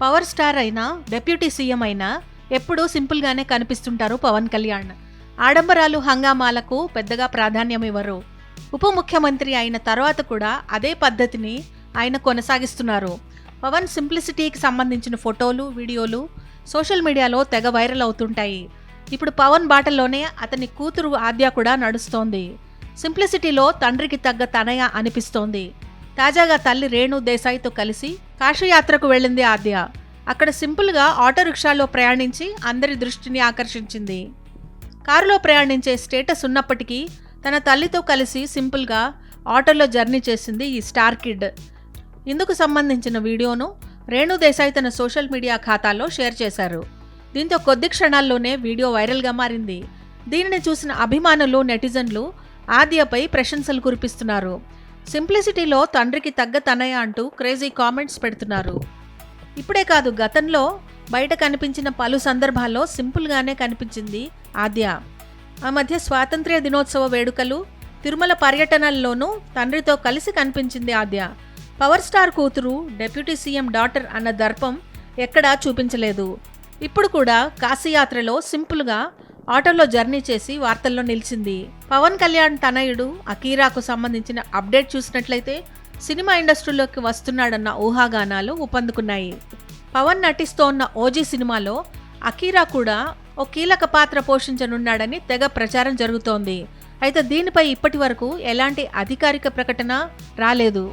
Power star అయినా deputy CM అయినా ఎప్పుడూ సింపుల్గానే కనిపిస్తుంటారు పవన్ కళ్యాణ్. ఆడంబరాలు హంగామాలకు పెద్దగా ప్రాధాన్యం ఇవ్వరు. ఉప ముఖ్యమంత్రి అయిన తర్వాత కూడా అదే పద్ధతిని ఆయన కొనసాగిస్తున్నారు. పవన్ సింప్లిసిటీకి సంబంధించిన ఫోటోలు వీడియోలు సోషల్ మీడియాలో తెగ వైరల్ అవుతుంటాయి. ఇప్పుడు పవన్ బాటలోనే అతని కూతురు ఆద్య కూడా నడుస్తోంది. సింప్లిసిటీలో తండ్రికి తగ్గ తనయ అనిపిస్తోంది. తాజాగా తల్లి రేణు దేశాయ్తో కలిసి కాశీయాత్రకు వెళ్ళింది ఆద్య. అక్కడ సింపుల్గా ఆటో రిక్షాలో ప్రయాణించి అందరి దృష్టిని ఆకర్షించింది. కారులో ప్రయాణించే స్టేటస్ ఉన్నప్పటికీ తన తల్లితో కలిసి సింపుల్గా ఆటోలో జర్నీ చేసింది ఈ స్టార్ కిడ్. ఇందుకు సంబంధించిన వీడియోను రేణు దేశాయ్ తన సోషల్ మీడియా ఖాతాలో షేర్ చేశారు. దీంతో కొద్ది క్షణాల్లోనే వీడియో వైరల్గా మారింది. దీనిని చూసిన అభిమానులు నెటిజన్లు ఆద్యపై ప్రశంసలు కురిపిస్తున్నారు. సింప్లిసిటీలో తండ్రికి తగ్గ తనయ అంటూ క్రేజీ కామెంట్స్ పెడుతున్నారు. ఇప్పుడే కాదు గతంలో బయట కనిపించిన పలు సందర్భాల్లో సింపుల్గానే కనిపించింది ఆద్య. ఆ మధ్య స్వాతంత్ర్య దినోత్సవ వేడుకలు తిరుమల పర్యటనల్లోనూ తండ్రితో కలిసి కనిపించింది ఆద్య. పవర్ స్టార్ కూతురు డెప్యూటీ సీఎం డాటర్ అన్న దర్పం ఎక్కడా చూపించలేదు. ఇప్పుడు కూడా కాశీయాత్రలో సింపుల్గా ఆటోలో జర్నీ చేసి వార్తల్లో నిలిచింది. పవన్ కళ్యాణ్ తనయుడు అకీరాకు సంబంధించిన అప్డేట్ చూసినట్లయితే సినిమా ఇండస్ట్రీలోకి వస్తున్నాడన్న ఊహాగానాలు ఊపందుకున్నాయి. పవన్ నటిస్తోన్న ఓజీ సినిమాలో అకీరా కూడా ఓ కీలక పాత్ర పోషించనున్నాడని తెగ ప్రచారం జరుగుతోంది. అయితే దీనిపై ఇప్పటి వరకు ఎలాంటి అధికారిక ప్రకటన రాలేదు.